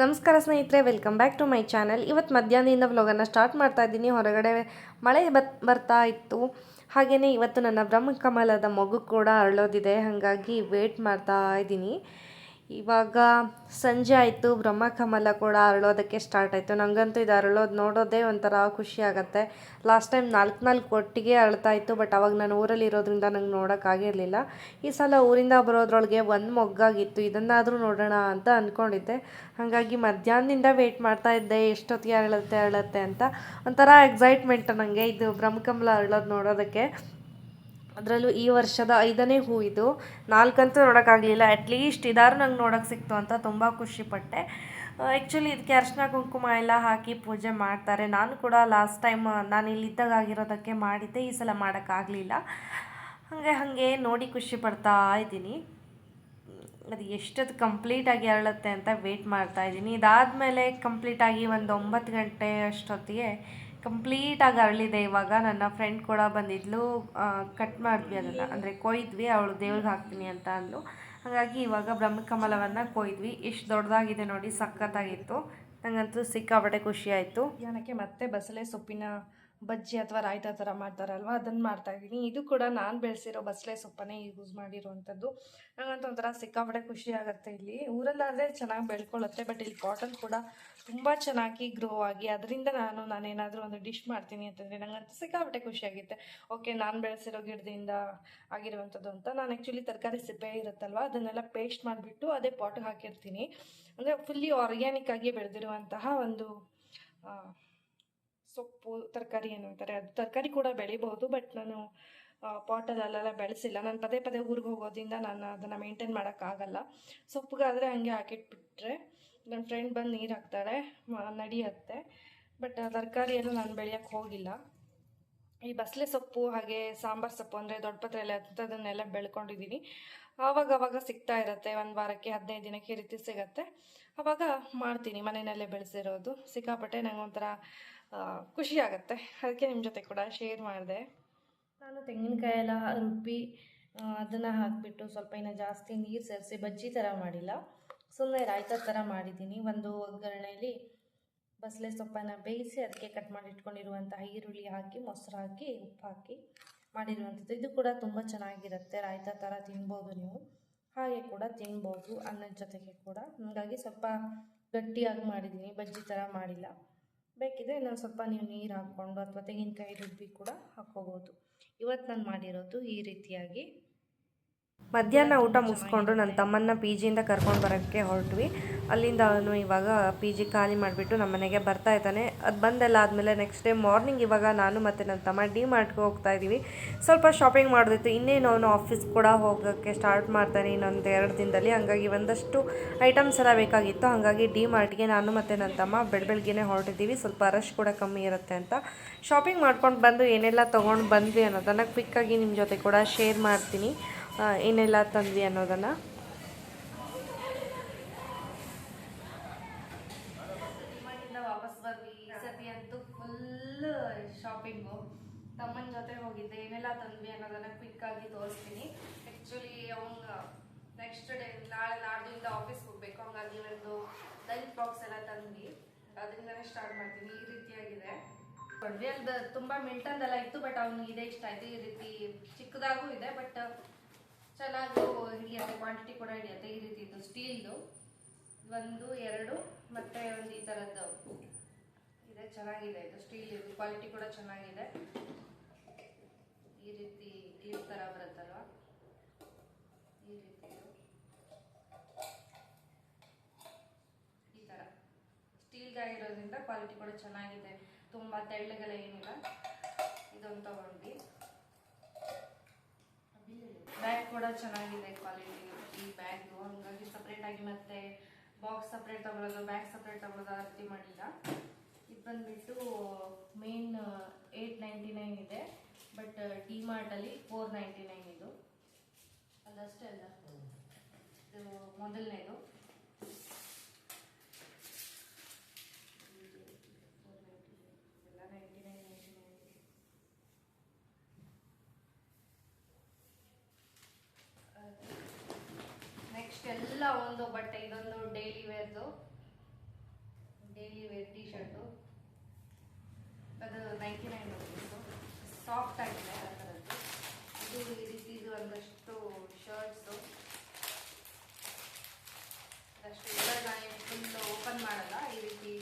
ನಮಸ್ಕಾರ ಸ್ನೇಹಿತರೆ welcome back to my channel ಇವತ್ತು ಮಧ್ಯಾಹ್ನದಿಂದ ವ್ಲಾಗನ್ನು ಸ್ಟಾರ್ಟ್ ಮಾಡ್ತಾ ಇದ್ದೀನಿ. ಹೊರಗಡೆ ಮಳೆ ಬತ್, ಬರ್ತಾ ಇತ್ತು. ಹಾಗೆಯೇ ಇವತ್ತು ನನ್ನ ಬ್ರಹ್ಮಕಮಲದ ಮಗು ಕೂಡ ಅರಳೋದಿದೆ. ಹಾಗಾಗಿ ವೇಟ್ ಮಾಡ್ತಾ ಇದ್ದೀನಿ. ಇವಾಗ ಸಂಜೆ ಆಯಿತು ಬ್ರಹ್ಮಕಮಲ ಕೂಡ ಅರಳೋದಕ್ಕೆ ಸ್ಟಾರ್ಟ್ ಆಯಿತು. ನನಗಂತೂ ಇದು ಅರಳೋದು ನೋಡೋದೇ ಒಂಥರ ಖುಷಿ ಆಗುತ್ತೆ. ಲಾಸ್ಟ್ ಟೈಮ್ ನಾಲ್ಕು ನಾಲ್ಕು ಒಟ್ಟಿಗೆ ಅಳ್ತಾ ಇತ್ತು ಬಟ್ ಅವಾಗ ನಾನು ಊರಲ್ಲಿ ಇರೋದ್ರಿಂದ ನಂಗೆ ನೋಡೋಕ್ಕಾಗಿರಲಿಲ್ಲ ಈ ಸಲ ಊರಿಂದ ಬರೋದ್ರೊಳಗೆ ಒಂದು ಮೊಗ್ಗಾಗಿತ್ತು. ಇದನ್ನಾದರೂ ನೋಡೋಣ ಅಂತ ಅಂದ್ಕೊಂಡಿದ್ದೆ ಹಾಗಾಗಿ ಮಧ್ಯಾಹ್ನದಿಂದ ವೆಯ್ಟ್ ಮಾಡ್ತಾ ಇದ್ದೆ, ಎಷ್ಟೊತ್ತಿಗೆ ಅರಳುತ್ತೆ ಅರಳುತ್ತೆ ಅಂತ. ಒಂಥರ ಎಕ್ಸೈಟ್ಮೆಂಟ್ ನನಗೆ ಇದು ಬ್ರಹ್ಮಕಮಲ ಅರಳೋದು ನೋಡೋದಕ್ಕೆ. ಅದರಲ್ಲೂ ಈ ವರ್ಷದ ಐದನೇ ಹೂ ಇದು. ನಾಲ್ಕಂತೂ ನೋಡೋಕ್ಕಾಗಲಿಲ್ಲ. ಅಟ್ಲೀಸ್ಟ್ ಇದಾರು ನಂಗೆ ನೋಡೋಕೆ ಸಿಕ್ತು ಅಂತ ತುಂಬ ಖುಷಿಪಟ್ಟೆ ಆ್ಯಕ್ಚುಲಿ ಇದಕ್ಕೆ ಅರ್ಶಿನ ಕುಂಕುಮ ಎಲ್ಲ ಹಾಕಿ ಪೂಜೆ ಮಾಡ್ತಾರೆ. ನಾನು ಕೂಡ ಲಾಸ್ಟ್ ಟೈಮ್ ನಾನು ಇಲ್ಲಿದ್ದಾಗ ಆಗಿರೋದಕ್ಕೆ ಮಾಡಿದ್ದೆ. ಈ ಸಲ ಮಾಡೋಕ್ಕಾಗಲಿಲ್ಲ ಹಾಗೆ ಹಾಗೆ ನೋಡಿ ಖುಷಿ ಪಡ್ತಾ ಇದ್ದೀನಿ. ಅದು ಎಷ್ಟೊತ್ತು ಕಂಪ್ಲೀಟಾಗಿ ಅರಳುತ್ತೆ ಅಂತ ವೇಟ್ ಮಾಡ್ತಾ ಇದ್ದೀನಿ. ಇದಾದಮೇಲೆ ಕಂಪ್ಲೀಟಾಗಿ ಒಂದು ಒಂಬತ್ತು ಗಂಟೆ ಅಷ್ಟೊತ್ತಿಗೆ ಕಂಪ್ಲೀಟಾಗಿ ಅರಳಿದೆ ಇವಾಗ. ನನ್ನ ಫ್ರೆಂಡ್ ಕೂಡ ಬಂದಿದ್ಲು ಕಟ್ ಮಾಡಿದ್ವಿ ಅದನ್ನು. ಅಂದರೆ ಕೊಯ್ದ್ವಿ, ಅವಳು ದೇವ್ರಿಗೆ ಹಾಕ್ತೀನಿ ಅಂತ ಅಂದಳು ಹಾಗಾಗಿ ಇವಾಗ ಬ್ರಹ್ಮಕಮಲವನ್ನು ಕೊಯ್ದ್ವಿ. ಇಷ್ಟು ದೊಡ್ಡದಾಗಿದೆ ನೋಡಿ, ಸಖತ್ತಾಗಿತ್ತು. ನನಗಂತೂ ಸಿಕ್ಕಾಪಟ್ಟೆ ಖುಷಿ ಆಯಿತು. ಏನಕ್ಕೆ ಮತ್ತೆ ಬಸಳೆ ಸೊಪ್ಪಿನ ಬಜ್ಜಿ ಅಥವಾ ರಾಯ್ತ ಥರ ಮಾಡ್ತಾರಲ್ವ? ಅದನ್ನು ಮಾಡ್ತಾ ಇದ್ದೀನಿ. ಇದು ಕೂಡ ನಾನು ಬೆಳೆಸಿರೋ ಬಸಳೆ ಸೊಪ್ಪನ್ನೇ ಯೂಸ್ ಮಾಡಿರುವಂಥದ್ದು. ನನಗಂತೂ ಒಂಥರ ಸಿಕ್ಕಾಪಟ್ಟೆ ಖುಷಿ ಆಗುತ್ತೆ ಇಲ್ಲಿ. ಊರಲ್ಲಾದರೆ ಚೆನ್ನಾಗಿ ಬೆಳ್ಕೊಳ್ಳುತ್ತೆ ಬಟ್ ಇಲ್ಲಿ ಕಾಟನ್ ಕೂಡ ತುಂಬ ಚೆನ್ನಾಗಿ ಗ್ರೋ ಆಗಿ ಅದರಿಂದ ನಾನು ನಾನೇನಾದರೂ ಒಂದು ಡಿಶ್ ಮಾಡ್ತೀನಿ ಅಂತಂದರೆ ನನಗಂತೂ ಸಿಕ್ಕಾಪಟ್ಟೆ ಖುಷಿಯಾಗುತ್ತೆ ಓಕೆ ನಾನು ಬೆಳೆಸಿರೋ ಗಿಡದಿಂದ ಆಗಿರುವಂಥದ್ದು ಅಂತ. ನಾನು ಆ್ಯಕ್ಚುಲಿ ತರಕಾರಿ ಸಿಪ್ಪೆ ಇರುತ್ತಲ್ವ? ಅದನ್ನೆಲ್ಲ ಪೇಸ್ಟ್ ಮಾಡಿಬಿಟ್ಟು ಅದೇ ಪಾಟ್ಗೆ ಹಾಕಿರ್ತೀನಿ. ಅಂದರೆ ಫುಲ್ಲಿ ಆರ್ಗ್ಯಾನಿಕ್ ಆಗಿ ಬೆಳೆದಿರುವಂತಹ ಒಂದು ಸೊಪ್ಪು, ತರಕಾರಿ ಏನು ಅಂತಾರೆ ಅದು ತರಕಾರಿ ಕೂಡ ಬೆಳಿಬಹುದು ಬಟ್ ನಾನು ಪಾಟಲ್ಲೆಲ್ಲ ಬೆಳೆಸಿಲ್ಲ. ನಾನು ಪದೇ ಪದೇ ಊರಿಗೆ ಹೋಗೋದ್ರಿಂದ ನಾನು ಅದನ್ನು ಮೇಂಟೈನ್ ಮಾಡೋಕ್ಕಾಗಲ್ಲ ಸೊಪ್ಪುಗಾದರೆ ಹಂಗೆ ಹಾಕಿಟ್ಬಿಟ್ರೆ ನನ್ನ ಫ್ರೆಂಡ್ ಬಂದು ನೀರು ಹಾಕ್ತಾಳೆ ನಡಿಯತ್ತೆ. ಬಟ್ ತರಕಾರಿ ಎಲ್ಲ ನಾನು ಬೆಳೆಯೋಕ್ಕೆ ಹೋಗಿಲ್ಲ. ಈ ಬಸಳೆ ಸೊಪ್ಪು, ಹಾಗೆ ಸಾಂಬಾರು ಸೊಪ್ಪು ಅಂದರೆ ದೊಡ್ಡ ಪತ್ರೆಲೆ ಅಂಥದ್ದನ್ನೆಲ್ಲ ಬೆಳ್ಕೊಂಡಿದ್ದೀನಿ ಆವಾಗ ಅವಾಗ ಸಿಗ್ತಾ ಇರುತ್ತೆ, ಒಂದು ವಾರಕ್ಕೆ ಹದಿನೈದು ದಿನಕ್ಕೆ ರೀತಿ ಸಿಗತ್ತೆ. ಆವಾಗ ಮಾಡ್ತೀನಿ, ಮನೆಯಲ್ಲೇ ಬೆಳೆಸಿರೋದು. ಸಿಕ್ಕಾಪಟ್ಟೆ ನಂಗೆ ಒಂಥರ ಖುಷಿ ಆಗುತ್ತೆ. ಅದಕ್ಕೆ ನಿಮ್ಮ ಜೊತೆ ಕೂಡ ಶೇರ್ ಮಾಡಿದೆ. ನಾನು ತೆಂಗಿನಕಾಯಿ ಎಲ್ಲ ರುಬ್ಬಿ ಅದನ್ನು ಹಾಕಿಬಿಟ್ಟು ಸ್ವಲ್ಪ ಇನ್ನು ಜಾಸ್ತಿ ನೀರು ಸೇರಿಸಿ ಬಜ್ಜಿ ಥರ ಮಾಡಿಲ್ಲ. ಸುಮ್ಮನೆ ರಾಯ್ತ ಥರ ಮಾಡಿದ್ದೀನಿ. ಒಂದು ಒಗ್ಗರಣೆಯಲ್ಲಿ ಬಸಳೆ ಸೊಪ್ಪನ್ನು ಬೇಯಿಸಿ ಅದಕ್ಕೆ ಕಟ್ ಮಾಡಿ ಇಟ್ಕೊಂಡಿರುವಂತಹ ಈರುಳ್ಳಿ ಹಾಕಿ, ಮೊಸರು ಹಾಕಿ, ಉಪ್ಪು ಹಾಕಿ ಮಾಡಿರುವಂಥದ್ದು. ಇದು ಕೂಡ ತುಂಬ ಚೆನ್ನಾಗಿರುತ್ತೆ. ರಾಯ್ತ ಥರ ತಿನ್ಬೋದು ನೀವು. ಹಾಗೆ ಕೂಡ ತಿನ್ಬೋದು ಅನ್ನದ ಜೊತೆಗೆ ಕೂಡ. ಹಾಗಾಗಿ ಸ್ವಲ್ಪ ಗಟ್ಟಿಯಾಗಿ ಮಾಡಿದ್ದೀನಿ. ಬಜ್ಜಿ ಥರ ಮಾಡಿಲ್ಲ. ಬೇಕಿದ್ರೆ ಇನ್ನೊಂದು ಸ್ವಲ್ಪ ನೀವು ನೀರು ಹಾಕ್ಕೊಂಡು ಅಥವಾ ತೆಂಗಿನಕಾಯಿ ರುಬ್ಬಿ ಕೂಡ ಹಾಕ್ಕೋಬೋದು. ಇವತ್ತು ನಾನು ಮಾಡಿರೋದು ಈ ರೀತಿಯಾಗಿ. ಮಧ್ಯಾಹ್ನ ಊಟ ಮುಗಿಸ್ಕೊಂಡು ನನ್ನ ತಮ್ಮನ್ನ ಪಿ ಜಿಯಿಂದ ಕರ್ಕೊಂಡು ಬರೋಕ್ಕೆ ಹೊರಟ್ವಿ. ಅಲ್ಲಿಂದ ಅವನು ಇವಾಗ ಪಿ ಜಿ ಖಾಲಿ ಮಾಡಿಬಿಟ್ಟು ನಮ್ಮ ಮನೆಗೆ ಬರ್ತಾ ಇದ್ದಾನೆ. ಅದು ಬಂದೆಲ್ಲ ಆದಮೇಲೆ ನೆಕ್ಸ್ಟ್ ಡೇ ಮಾರ್ನಿಂಗ್ ಇವಾಗ ನಾನು ಮತ್ತು ನನ್ನ ತಮ್ಮ ಡಿ ಮಾರ್ಟ್ಗೆ ಹೋಗ್ತಾ ಇದ್ದೀವಿ. ಸ್ವಲ್ಪ ಶಾಪಿಂಗ್ ಮಾಡೋದಿತ್ತು. ಇನ್ನೇನು ಅವನು ಆಫೀಸ್ ಕೂಡ ಹೋಗೋಕ್ಕೆ ಸ್ಟಾರ್ಟ್ ಮಾಡ್ತಾನೆ ಇನ್ನೊಂದು ಎರಡು ದಿನದಲ್ಲಿ. ಹಂಗಾಗಿ ಒಂದಷ್ಟು ಐಟಮ್ಸ್ ಎಲ್ಲ ಬೇಕಾಗಿತ್ತು. ಹಾಗಾಗಿ ಡಿ ಮಾರ್ಟ್ಗೆ ನಾನು ಮತ್ತು ನನ್ನ ತಮ್ಮ ಬೆಳ ಬೆಳಗ್ಗೆನೇ ಹೊರಟಿದ್ದೀವಿ. ಸ್ವಲ್ಪ ರಶ್ ಕೂಡ ಕಮ್ಮಿ ಇರುತ್ತೆ ಅಂತ. ಶಾಪಿಂಗ್ ಮಾಡ್ಕೊಂಡು ಬಂದು ಏನೆಲ್ಲ ತೊಗೊಂಡು ಬಂದ್ವಿ ಅನ್ನೋದನ್ನು ಕ್ವಿಕ್ಕಾಗಿ ನಿಮ್ಮ ಜೊತೆ ಕೂಡ ಶೇರ್ ಮಾಡ್ತೀನಿ. ಏನೆಲ್ಲ ತಂದ್ವಿ ಅನ್ನೋದನ್ನು ಮನೆಯಿಂದ ವಾಪಸ್ ಬಂದ್ವಿ ಈ ಸತಿ ಅಂತೂ ಫುಲ್ ಶಾಪಿಂಗು ತಮ್ಮನ ಜೊತೆ ಹೋಗಿದ್ದೆ. ಏನೆಲ್ಲ ತಂದ್ವಿ ಅನ್ನೋದನ್ನ ಆಗಿ ತೋರಿಸ್ತೀನಿ. ಆ್ಯಕ್ಚುಲಿ ಅವಂಗ ನೆಕ್ಸ್ಟ್ ಡೇ ನಾಳೆ ನಾಡ್ದಿಂದ ಆಫೀಸ್ಗೆ ಹೋಗ್ಬೇಕು. ಹಂಗಾಗಿ ಒಂದು ಲಂಚ್ ಬಾಕ್ಸ್ ಎಲ್ಲ ತಂದ್ವಿ. ಅದರಿಂದನೇ ಸ್ಟಾರ್ಟ್ ಮಾಡ್ತೀನಿ. ಈ ರೀತಿಯಾಗಿದೆ. ಕೊಡ್ವಿ. ಅದು ತುಂಬ ಮಿಲ್ಟನ್ದೆಲ್ಲ ಇತ್ತು ಬಟ್ ಅವ್ನಿಗೆ ಇದೇ ಇಷ್ಟ ಆಯ್ತು. ಈ ರೀತಿ ಚಿಕ್ಕದಾಗೂ ಇದೆ ಬಟ್ ಚೆನ್ನಾಗೂ ಹಿಡಿಯುತ್ತೆ. ಕ್ವಾಂಟಿಟಿ ಕೂಡ ಹಿಡಿಯುತ್ತೆ. ಈ ರೀತಿ ಇದು ಸ್ಟೀಲ್ದು ಒಂದು, ಎರಡು, ಮತ್ತೆ ಒಂದು ಈ ಥರದ್ದು ಇದೆ, ಚೆನ್ನಾಗಿದೆ. ಇದು ಸ್ಟೀಲ್ ಇದು ಕ್ವಾಲಿಟಿ ಕೂಡ ಚೆನ್ನಾಗಿದೆ. ಈ ರೀತಿ ಕ್ಲಿಪ್ ಥರ ಬರುತ್ತಲ್ವಾ? ಈ ರೀತಿ. ಈ ಥರ ಸ್ಟೀಲ್ದಾಗಿರೋದ್ರಿಂದ ಕ್ವಾಲಿಟಿ ಕೂಡ ಚೆನ್ನಾಗಿದೆ. ತುಂಬ ತೆಳ್ಳಗೆಲ್ಲ ಏನಿಲ್ಲ. ಇದೊಂದು ತಗೊಂಡ್ವಿ. ಬ್ಯಾಗ್ ಕೂಡ ಚೆನ್ನಾಗಿದೆ ಕ್ವಾಲಿಟಿ ಈ ಬ್ಯಾಗು ಹಂಗಾಗಿ ಸಪ್ರೇಟಾಗಿ ಮತ್ತೆ ಬಾಕ್ಸ್ ಸಪ್ರೇಟ್ ತಗೊಳ್ಳೋದು ಬ್ಯಾಗ್ ಸಪ್ರೇಟ್ ತಗೊಳ್ಳೋದು ಆ ರೀತಿ ಮಾಡಿಲ್ಲ. ಬಂದ್ಬಿಟ್ಟು ಮೇನ್ ಏಯ್ಟ್ ನೈಂಟಿ ನೈನ್ ಇದೆ. ಬಟ್ ಡಿ ಮಾರ್ಟಲ್ಲಿ ಫೋರ್ ನೈಂಟಿ ನೈನ್ ಇದು. ಅದಷ್ಟೇ ಅಲ್ಲ. ಇದು ಮೊದಲನೇದು ಎಲ್ಲ ninety nine ninety nine next ಎಲ್ಲ ಒಂದು ಬಟ್ಟೆ ಇದೊಂದು ಡೈಲಿ ವೇರ್ದು ಡೈಲಿ ವೇರ್ ಟಿ ಶರ್ಟು ಅದು ನೈಂಟಿ ನೈನ್ ರುಪೀಸು ಸಾಫ್ಟ್ ಆಗಿದೆ ಆ ಥರದ್ದು ಇದು ಈ ರೀತಿ ಇದು ಒಂದಷ್ಟು ಶರ್ಟ್ಸು ಅಷ್ಟು ಎಲ್ಲ ನಾನು ಫುಲ್ ಓಪನ್ ಮಾಡಲ್ಲ ಈ ರೀತಿ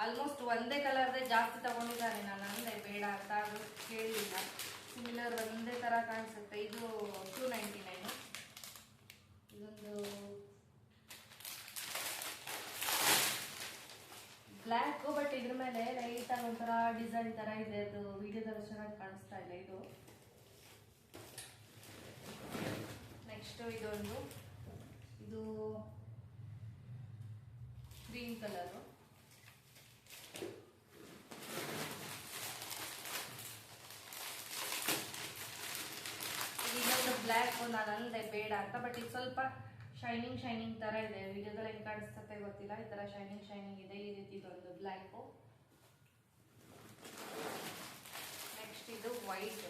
ಆಲ್ಮೋಸ್ಟ್ ಒಂದೇ ಕಲರ್ದೇ ಜಾಸ್ತಿ ತಗೊಂಡಿದ್ದಾರೆ. ನಾನು ಅಂದೆ ಬೇಡ ಅಂತ ಅದು ಕೇಳಲಿಲ್ಲ ಸಿಮಿಲರ್ ಒಂದೇ ಥರ ಕಾಣಿಸುತ್ತೆ. ಇದು ಟೂ ನೈಂಟಿ ನೈನು ಇದೊಂದು ಬ್ಲ್ಯಾಕು ಬಟ್ ಇದ್ರ ಮೇಲೆ ಲೈಟಾಗಿ ಒಂಥರ ಡಿಸೈನ್ ಥರ ಇದೆ. ಅದು ವಿಡಿಯೋದಲ್ಲಿ ಚೆನ್ನಾಗಿ ಕಾಣಿಸ್ತಾ ಇಲ್ಲ ಇದು. ನೆಕ್ಸ್ಟ್ ಇದೊಂದು. ಇದು ಗ್ರೀನ್ ಕಲರು ಇನ್ನೊಂದು ಬ್ಲ್ಯಾಕ್ ನಾನು ಬೇಡ ಅಂತ ಬಟ್ ಇದು ಸ್ವಲ್ಪ ಶೈನಿಂಗ್ ಶೈನಿಂಗ್ ತರ ಇದೆ. ವಿಡಿಯೋದಲ್ಲಿ ಹೆಂಗ್ ಕಾಣಿಸ್ತತ್ತೆ ಗೊತ್ತಿಲ್ಲ. ಈ ತರ ಶೈನಿಂಗ್ ಶೈನಿಂಗ್ ಇದೆ. ಈ ರೀತಿ ಇದೊಂದು ಬ್ಲ್ಯಾಕು ನೆಕ್ಸ್ಟ್ ಇದು ವೈಟ್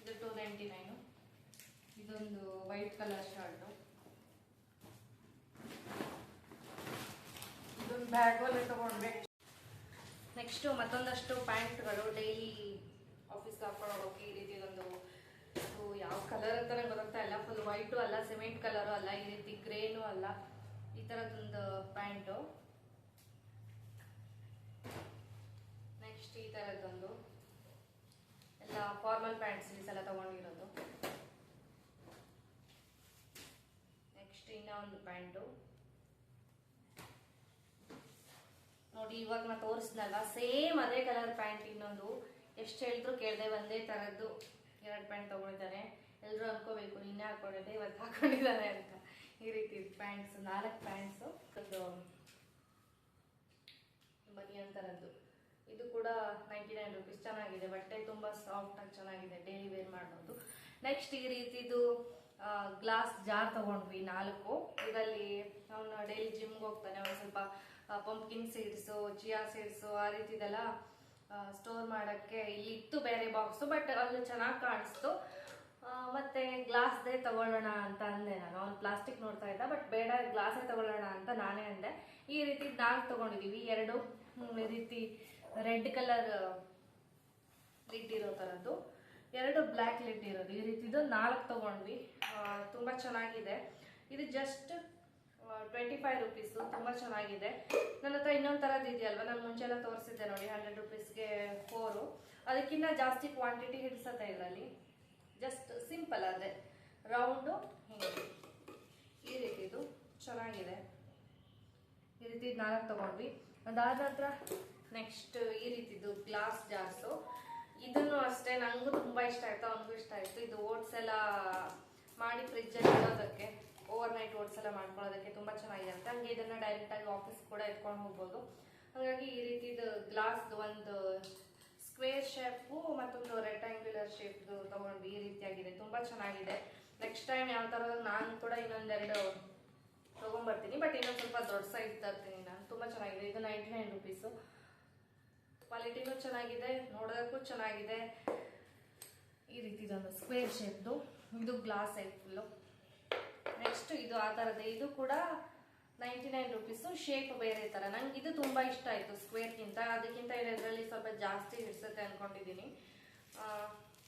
ಇದು ಟೂ ನೈಂಟಿ ನೈನು ಇದೊಂದು ವೈಟ್ ಕಲರ್ ಶರ್ಟು ಇದೊಂದು ಬ್ಯಾಗಲ್ಲಿ ತಗೊಂಡ್ರೆ ನೆಕ್ಸ್ಟು ಮತ್ತೊಂದಷ್ಟು ಪ್ಯಾಂಟ್ಗಳು ಡೈಲಿ ಆಫೀಸ್ಗೆ ಹಾಕೊಂಡು ಹೋಗೋಕೆ ಈ ರೀತಿ ಒಂದು ಯಾವ ಕಲರ್ ಅಂತಲೇ ಗೊತ್ತಾಗ್ತಾ ಇಲ್ಲ. ಫುಲ್ ವೈಟು ಅಲ್ಲ ಸಿಮೆಂಟ್ ಕಲರು ಅಲ್ಲ, ಈ ರೀತಿ ಗ್ರೇನು ಅಲ್ಲ. ಈ ಥರದೊಂದು ಪ್ಯಾಂಟು. ನೆಕ್ಸ್ಟ್ ಈ ಥರದ್ದೊಂದು. ಎಲ್ಲ ಫಾರ್ಮಲ್ ಪ್ಯಾಂಟ್ಸ್ ಸಲ ತಗೊಂಡಿರೋದು. ನೆಕ್ಸ್ಟ್ ಇನ್ನೂ ಒಂದು ಪ್ಯಾಂಟು. ನೋಡಿ, ಇವಾಗ ನಾ ತೋರಿಸ್ನಲ್ಲ ಸೇಮ್ ಅದೇ ಕಲರ್ ಪ್ಯಾಂಟ್ ಇನ್ನೊಂದು. ಎಷ್ಟು ಹೇಳಿದ್ರು ಕೇಳಿದೆ ಒಂದೇ ಥರದ್ದು ಎರಡು ಪ್ಯಾಂಟ್ ತಗೊಂಡಿದ್ದಾನೆ ಎಲ್ಲರೂ ಅನ್ಕೋಬೇಕು, ನಿನ್ನೆ ಹಾಕೊಂಡಿದ್ದೆ, ಇವತ್ತು ಹಾಕೊಂಡಿದ್ದಾನೆ ಅಂತ. ಈ ರೀತಿ ಪ್ಯಾಂಟ್ಸ್ ನಾಲ್ಕು ಪ್ಯಾಂಟ್ಸು ಅದು ಬನಿಯನ್ ತರದ್ದು ಇದು ಕೂಡ ನೈಂಟಿ ನೈನ್ ರುಪೀಸ್ ಚೆನ್ನಾಗಿದೆ. ಬಟ್ಟೆ ತುಂಬ ಸಾಫ್ಟ್ ಆಗಿ ಚೆನ್ನಾಗಿದೆ. ಡೈಲಿ ವೇರ್ ಮಾಡ್ಬೋದು ನೆಕ್ಸ್ಟ್ ಈ ರೀತಿದು ಗ್ಲಾಸ್ ಜಾರ್ ತಗೊಂಡ್ವಿ, ನಾಲ್ಕು. ಇದರಲ್ಲಿ ಅವನು ಡೈಲಿ ಜಿಮ್ಗೆ ಹೋಗ್ತಾನೆ. ಅವನು ಸ್ವಲ್ಪ ಪಂಪ್ಕಿನ್ ಸೀಡ್ಸು ಚಿಯಾ ಸೀಡ್ಸು ಆ ರೀತಿದೆಲ್ಲ ಸ್ಟೋರ್ ಮಾಡೋಕ್ಕೆ ಇಲ್ಲಿ ಇತ್ತು ಬೇರೆ ಬಾಕ್ಸು ಬಟ್ ಅಲ್ಲಿ ಚೆನ್ನಾಗಿ ಕಾಣಿಸ್ತು. ಮತ್ತೆ ಗ್ಲಾಸ್ದೇ ತಗೊಳ್ಳೋಣ ಅಂತ ಅಂದೆ ನಾನು. ಅವ್ನು ಪ್ಲಾಸ್ಟಿಕ್ ನೋಡ್ತಾ ಇದ್ದ ಬಟ್ ಬೇಡ ಗ್ಲಾಸೇ ತಗೊಳ್ಳೋಣ ಅಂತ ನಾನೇ ಅಂದೆ. ಈ ರೀತಿ ನಾಲ್ಕು ತಗೊಂಡಿದೀವಿ, ಎರಡು ಈ ರೀತಿ ರೆಡ್ ಕಲರ್ ಲಿಡ್ ಇರೋ ಥರದ್ದು ಎರಡು ಬ್ಲ್ಯಾಕ್ ಲಿಡ್ ಇರೋದು. ಈ ರೀತಿದು ನಾಲ್ಕು ತಗೊಂಡ್ವಿ. ತುಂಬ ಚೆನ್ನಾಗಿದೆ. ಇದು ಜಸ್ಟ್ ಟ್ವೆಂಟಿ ಫೈವ್ ರುಪೀಸು ತುಂಬ ಚೆನ್ನಾಗಿದೆ. ನನ್ನ ಹತ್ರ ಇನ್ನೊಂದು ಥರದ್ದು ಇದೆಯಲ್ವ? ನಾನು ಮುಂಚೆ ತೋರಿಸಿದ್ದೆ ನೋಡಿ ಹಂಡ್ರೆಡ್ ರುಪೀಸ್ಗೆ ಫೋರು ಅದಕ್ಕಿಂತ ಜಾಸ್ತಿ ಕ್ವಾಂಟಿಟಿ ಹಿಡಿಸತ್ತೆ ಇದರಲ್ಲಿ ಜಸ್ಟ್ ಸಿಂಪಲ್ ಅದೇ ರೌಂಡು ಹಿಂಗೆ. ಈ ರೀತಿದು ಚೆನ್ನಾಗಿದೆ. ಈ ರೀತಿ ನಾಲ್ಕು ತಗೊಂಡ್ವಿ. ಅದಾದ ನಂತರ ನೆಕ್ಸ್ಟ್ ಈ ರೀತಿದು ಗ್ಲಾಸ್ ಜಾರ್ಸು ಇದನ್ನು ಅಷ್ಟೇ ನನಗೂ ತುಂಬ ಇಷ್ಟ ಆಯಿತು ಅವನಿಗೂ ಇಷ್ಟ ಆಯಿತು. ಇದು ಓಟ್ಸ್ ಎಲ್ಲ ಮಾಡಿ ಫ್ರಿಜ್ಜಲ್ಲಿ ಇಡೋದಕ್ಕೆ. ಓವರ್ ನೈಟ್ ಓಟ್ಸ್ ಎಲ್ಲ ಮಾಡ್ಕೊಳ್ಳೋದಕ್ಕೆ ತುಂಬ ಚೆನ್ನಾಗಿರುತ್ತೆ. ಹಂಗೆ ಇದನ್ನು ಡೈರೆಕ್ಟಾಗಿ ಆಫೀಸ್ ಕೂಡ ಎತ್ಕೊಂಡು ಹೋಗ್ಬೋದು. ಹಾಗಾಗಿ ಈ ರೀತಿದು ಗ್ಲಾಸ್ದು ಒಂದು ಸ್ಕ್ವೇರ್ ಶೇಪು ಮತ್ತೊಂದು ರೆಕ್ಟಾಂಗ್ಯುಲರ್ ಶೇಪ್ದು ತಗೊಂಡು ಈ ರೀತಿಯಾಗಿದೆ. ತುಂಬ ಚೆನ್ನಾಗಿದೆ. ನೆಕ್ಸ್ಟ್ ಟೈಮ್ ಯಾವ ಥರ ನಾನು ಕೂಡ ಇನ್ನೊಂದೆರಡು ತೊಗೊಂಬರ್ತೀನಿ. ಬಟ್ ಇನ್ನೊಂದು ಸ್ವಲ್ಪ ದೊಡ್ಡ ಸೈಜ್ ತರ್ತೀನಿ ನಾನು. ತುಂಬ ಚೆನ್ನಾಗಿದೆ. ಇದು ನೈಂಟಿ ನೈನ್ ರುಪೀಸು ಕ್ವಾಲಿಟಿನೂ ಚೆನ್ನಾಗಿದೆ. ನೋಡೋದಕ್ಕೂ ಚೆನ್ನಾಗಿದೆ. ಈ ರೀತಿ ಇದೊಂದು ಸ್ಕ್ವೇರ್ ಶೇಪ್ದು ಇದು ಗ್ಲಾಸ್ ಐತೆ ಫುಲ್ಲು ನೆಕ್ಸ್ಟ್ ಇದು ಆ ಥರದ್ದು ಇದು ಕೂಡ ನೈಂಟಿ ನೈನ್ ರುಪೀಸು ಶೇಪ್ ಬೇರೆ ಥರ ನಂಗೆ ಇದು ತುಂಬ ಇಷ್ಟ ಆಯಿತು ಸ್ಕ್ವೇರ್ಗಿಂತ ಅದಕ್ಕಿಂತ ಇದರಲ್ಲಿ ಸ್ವಲ್ಪ ಜಾಸ್ತಿ ಹಿಡಿಸುತ್ತೆ ಅಂದ್ಕೊಂಡಿದ್ದೀನಿ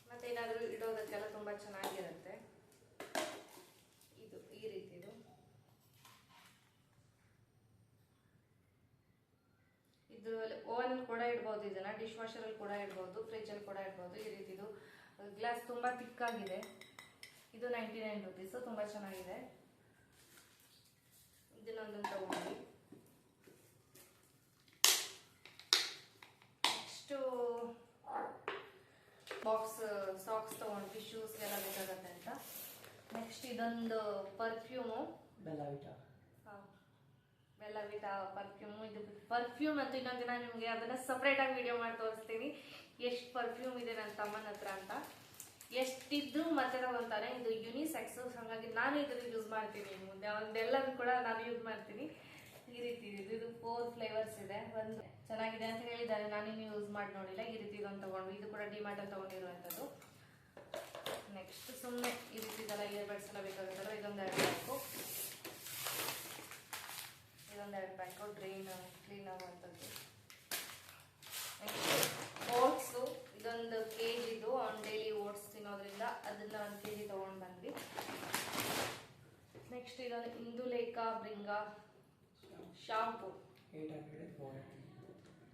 ಮತ್ತು ಏನಾದರೂ ಇಡೋದಕ್ಕೆಲ್ಲ ತುಂಬ ಚೆನ್ನಾಗಿರುತ್ತೆ. ಇದು, ಈ ರೀತಿದು. ಇದ್ರಲ್ಲಿ ಓವನ್ ಕೂಡ ಇಡ್ಬೋದು, ಇದನ್ನ. ಡಿಶ್ ವಾಷರಲ್ಲಿ ಕೂಡ ಇಡ್ಬೋದು ಫ್ರಿಜ್ಜಲ್ಲಿ ಕೂಡ ಇಡ್ಬೋದು, ಈ ರೀತಿದು. ಗ್ಲಾಸ್ ತುಂಬ ತಿಕ್ಕಾಗಿದೆ ಇದು ನೈಂಟಿ ನೈನ್ ರುಪೀಸು ತುಂಬ ಚೆನ್ನಾಗಿದೆ. ಇದನ್ನೊಂದು ತಗೊಂಡು ನೆಕ್ಸ್ಟು ಬಾಕ್ಸ್ ಸಾಕ್ಸ್ ತಗೊಂಡ್ವಿ ಎಲ್ಲ ಬೇಕಾಗತ್ತೆ ಅಂತ. ನೆಕ್ಸ್ಟ್ ಇದೊಂದು ಪರ್ಫ್ಯೂಮು ಬೆಲ್ಲವಿಟ ಬೆಲ್ಲವಿಟ ಪರ್ಫ್ಯೂಮ್ ಇದು ಪರ್ಫ್ಯೂಮ್ ಅಂತ ಇನ್ನೊಂದು ದಿನ ನಿಮಗೆ ಅದನ್ನ ಸಪ್ರೇಟ್ ಆಗಿ ವಿಡಿಯೋ ಮಾಡಿ ತೋರಿಸ್ತೀನಿ. ಎಷ್ಟು ಪರ್ಫ್ಯೂಮ್ ಇದೆ ನನ್ನ ತಮ್ಮನ ಹತ್ರ ಅಂತ. ಎಷ್ಟಿದ್ರು ಮತ್ತೆ ಅಂತಾರೆ ಇದು ಯುನಿಸೆಕ್ಸ್ ಹಾಗಾಗಿ ನಾನು ಇದನ್ನ ಯೂಸ್ ಮಾಡ್ತೀನಿ ಮುಂದೆ. ಒಂದೆಲ್ಲದ ಕೂಡ ನಾನು ಯೂಸ್ ಮಾಡ್ತೀನಿ. ಈ ರೀತಿ ಇದು ಇದು ಫೋರ್ ಫ್ಲೇವರ್ಸ್ ಇದೆ. ಒಂದು ಚೆನ್ನಾಗಿದೆ ಅಂತ ಹೇಳಿದ್ದಾರೆ. ನಾನಿನ್ನು ಯೂಸ್ ಮಾಡಿ ನೋಡಿಲ್ಲ. ಈ ರೀತಿ ಇದೊಂದು ತಗೊಂಡು, ಇದು ಕೂಡ ಡಿಮಾರ್ಟಲ್ಲಿ ತಗೊಂಡಿರುವಂಥದ್ದು. ನೆಕ್ಸ್ಟ್ ಸುಮ್ಮನೆ ಈ ರೀತಿ ಇದೆಲ್ಲ ಇಯರ್ಬಡ್ಸ್ ಎಲ್ಲ ಬೇಕಾಗುತ್ತಲ್ಲ, ಇದೊಂದು ಎರಡು ಬ್ಯಾಕು ಇದೊಂದು ಎರಡು ಬ್ಯಾಂಕು ಡ್ರೈನ್ ಕ್ಲೀನ್ ಆಗುವಂಥದ್ದು. ಓಟ್ಸು ಇದೊಂದು ಕೆ ಜಿದು ಅವ್ನು ಡೈಲಿ ಓಟ್ಸ್ ತಿನ್ನೋದ್ರಿಂದ ಅದನ್ನ ಒಂದು ಕೆ ಜಿ ತೊಗೊಂಡು ಬಂದ್ವಿ. ನೆಕ್ಸ್ಟ್ ಇದೊಂದು ಇಂದುಲೇಖಾ ಬ್ರಿಂಗ ಶಾಂಪು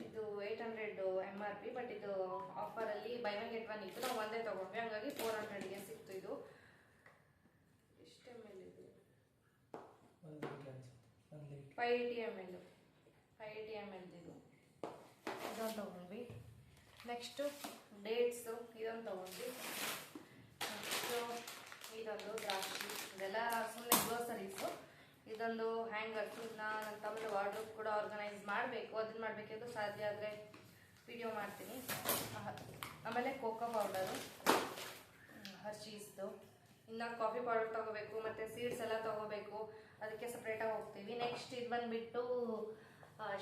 ಇದು eight hundred M R P but ಇದು ಆಫರಲ್ಲಿ ಬೈ ಒನ್ ಗೆಟ್ ಒನ್ ಇತ್ತು. ನಾವು ಒಂದೇ ತಗೊಂಡ್ವಿ. ಹಂಗಾಗಿ ಫೋರ್ ಹಂಡ್ರೆಡ್ಗೆ ಸಿಕ್ತು ಇದು. ಎಷ್ಟು ಎಂ ಎಲ್ ಇದು? Five eighty M L five eighty M L ಇದು. ಇದೊಂದು ತೊಗೊಂಡ್ವಿ. ನೆಕ್ಸ್ಟು ಡೇಟ್ಸು ಇದೊಂದು ತೊಗೊಂಡ್ವಿ. ನೆಕ್ಸ್ಟು ಇದೊಂದು ದ್ರಾಕ್ಷಿ. ಇದೆಲ್ಲ ಸುಮ್ಮನೆ ಗ್ರೋಸರೀಸು ಇದೊಂದು ಹ್ಯಾಂಗರ್ಸು ಇದನ್ನ ನನ್ನ ತಮ್ಮದು ವಾರ್ಡ್ರೋಬ್ ಕೂಡ ಆರ್ಗನೈಸ್ ಮಾಡಬೇಕು. ಅದನ್ನ ಮಾಡಬೇಕಿದ್ದು ಸಾಧ್ಯ ಆದರೆ ವಿಡಿಯೋ ಮಾಡ್ತೀನಿ. ಆಮೇಲೆ ಕೋಕೋ ಪೌಡರು ಹರ್ಚೀಸ್ದು ಇನ್ನು ಕಾಫಿ ಪೌಡರ್ ತಗೋಬೇಕು, ಮತ್ತು ಸೀಡ್ಸ್ ಎಲ್ಲ ತಗೋಬೇಕು. ಅದಕ್ಕೆ ಸಪ್ರೇಟಾಗಿ ಹೋಗ್ತೀವಿ. ನೆಕ್ಸ್ಟ್ ಇದು ಬಂದುಬಿಟ್ಟು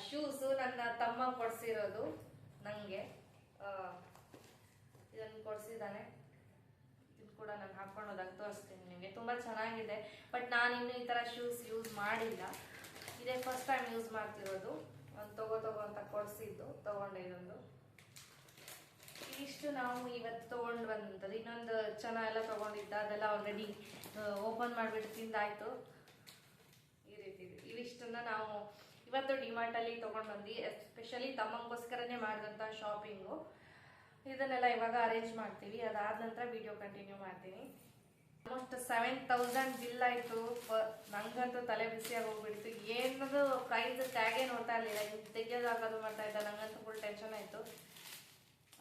ಶೂಸು ನನ್ನ ತಮ್ಮ ಕೊಡಿಸಿರೋದು ನನಗೆ ಇದನ್ನು ಕೊಡಿಸಿದ್ದಾನೆ. ಇದು ಕೂಡ ನಾನು ಹಾಕೊಂಡು ಹೋದಾಗ ತೋರಿಸ್ತೀನಿ ನಿಮಗೆ. ತುಂಬ ಚೆನ್ನಾಗಿದೆ. ಬಟ್ ನಾನು ಇನ್ನೂ ಈ ಥರ ಶೂಸ್ ಯೂಸ್ ಮಾಡಿಲ್ಲ. ಇದೇ ಫಸ್ಟ್ ಟೈಮ್ ಯೂಸ್ ಮಾಡ್ತಿರೋದು. ಒಂದು ತಗೋ ತಗೋ ಅಂತ ಕೊಡಿಸಿದ್ದು. ತೊಗೊಂಡೆ ಇದೊಂದು. ಇಷ್ಟು ನಾವು ಇವತ್ತು ತೊಗೊಂಡು ಬಂದಂಥದ್ದು ಇನ್ನೊಂದು ಚೆನ್ನ ಎಲ್ಲ ತೊಗೊಂಡಿದ್ದ. ಅದೆಲ್ಲ ಆಲ್ರೆಡಿ ಓಪನ್ ಮಾಡಿಬಿಟ್ಟು ತಿಂದಾಯಿತು. ಈ ರೀತಿ. ಇವಿಷ್ಟನ್ನ ನಾವು ಇವತ್ತು ಡಿಮಾರ್ಟಲ್ಲಿ ತೊಗೊಂಡು ಬಂದು ಎಸ್ಪೆಷಲಿ ತಮ್ಮಂಗೋಸ್ಕರನೇ ಮಾಡಿದಂಥ ಶಾಪಿಂಗು ಇದನ್ನೆಲ್ಲ ಇವಾಗ ಅರೇಂಜ್ ಮಾಡ್ತೀವಿ. ಅದಾದ ನಂತರ ವಿಡಿಯೋ ಕಂಟಿನ್ಯೂ ಮಾಡ್ತೀನಿ. ಆಲ್ಮೋಸ್ಟ್ ಸೆವೆನ್ ತೌಸಂಡ್ ಬಿಲ್ ಆಯಿತು. ನಂಗಂತೂ ತಲೆ ಬಿಸಿಯಾಗಿ ಹೋಗ್ಬಿಡ್ತು ಏನದು ಪ್ರೈಸ್ ಟ್ಯಾಗೇ ನೋಡ್ತಾ ಇರಲಿಲ್ಲ. ಹಿಂಗೆ ತೆಗೆಯೋದಾಗೋದು ಮಾಡ್ತಾ ಇದ್ದ. ನಂಗಂತೂ ಫುಲ್ ಟೆನ್ಷನ್ ಆಯಿತು.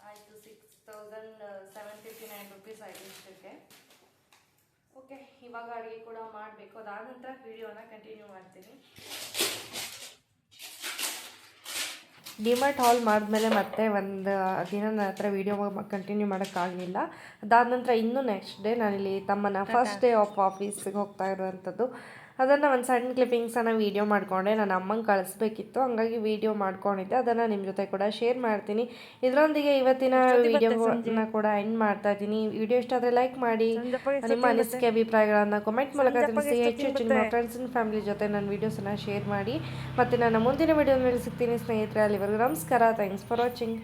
ಆಯಿತು six thousand seven fifty nine rupees ಆಯಿತು ಇಷ್ಟಕ್ಕೆ. ಓಕೆ ಇವಾಗ ಅಡುಗೆ ಕೂಡ ಮಾಡಬೇಕು. ಅದಾದ ನಂತರ ವಿಡಿಯೋನ ಕಂಟಿನ್ಯೂ ಮಾಡ್ತೀನಿ. ಡಿಮಾರ್ಟ್ ಹಾಲ್ ಮಾಡಿದ್ಮೇಲೆ ಮತ್ತೆ ಒಂದು ದಿನ ನನ್ನ ಹತ್ರ ವೀಡಿಯೋ ಕಂಟಿನ್ಯೂ ಮಾಡೋಕ್ಕಾಗಲಿಲ್ಲ. ಅದಾದ ನಂತರ ಇನ್ನೂ ನೆಕ್ಸ್ಟ್ ಡೇ ನಾನಿಲ್ಲಿ ತಮ್ಮನ ಫಸ್ಟ್ ಡೇ ಆಫ್ ಆಫೀಸಿಗೆ ಹೋಗ್ತಾ ಇರುವಂಥದ್ದು. ಅದನ್ನು ಒಂದು ಸಣ್ಣ ಕ್ಲಿಪ್ಪಿಂಗ್ಸನ್ನು ವೀಡಿಯೋ ಮಾಡಿಕೊಂಡೆ. ನನ್ನ ಅಮ್ಮಂಗೆ ಕಳಿಸ್ಬೇಕಿತ್ತು. ಹಂಗಾಗಿ ವೀಡಿಯೋ ಮಾಡ್ಕೊಂಡಿದ್ದೆ. ಅದನ್ನು ನಿಮ್ಮ ಜೊತೆ ಕೂಡ ಶೇರ್ ಮಾಡ್ತೀನಿ. ಇದರೊಂದಿಗೆ ಇವತ್ತಿನ ವೀಡಿಯೋನ ಕೂಡ ಎಂಡ್ ಮಾಡ್ತಾ ಇದ್ದೀನಿ. ವಿಡಿಯೋ ಇಷ್ಟ ಆದರೆ ಲೈಕ್ ಮಾಡಿ. ನಿಮ್ಮ ಅನಿಸಿಕೆ ಅಭಿಪ್ರಾಯಗಳನ್ನು ಕಮೆಂಟ್ ಮೂಲಕ ತಿಳಿಸಿ. ಹೆಚ್ಚು ಹೆಚ್ಚು ನಿಮ್ಮ ಫ್ರೆಂಡ್ಸ್ ಆ್ಯಂಡ್ ಫ್ಯಾಮಿಲಿ ಜೊತೆ ನನ್ನ ವೀಡಿಯೋಸನ್ನು ಶೇರ್ ಮಾಡಿ. ಮತ್ತು ನನ್ನ ಮುಂದಿನ ವೀಡಿಯೋನಲ್ಲಿ ಸಿಗ್ತೀನಿ ಸ್ನೇಹಿತರೆ. ಅಲ್ಲಿವರೆಗೂ ನಮಸ್ಕಾರ. Thanks for watching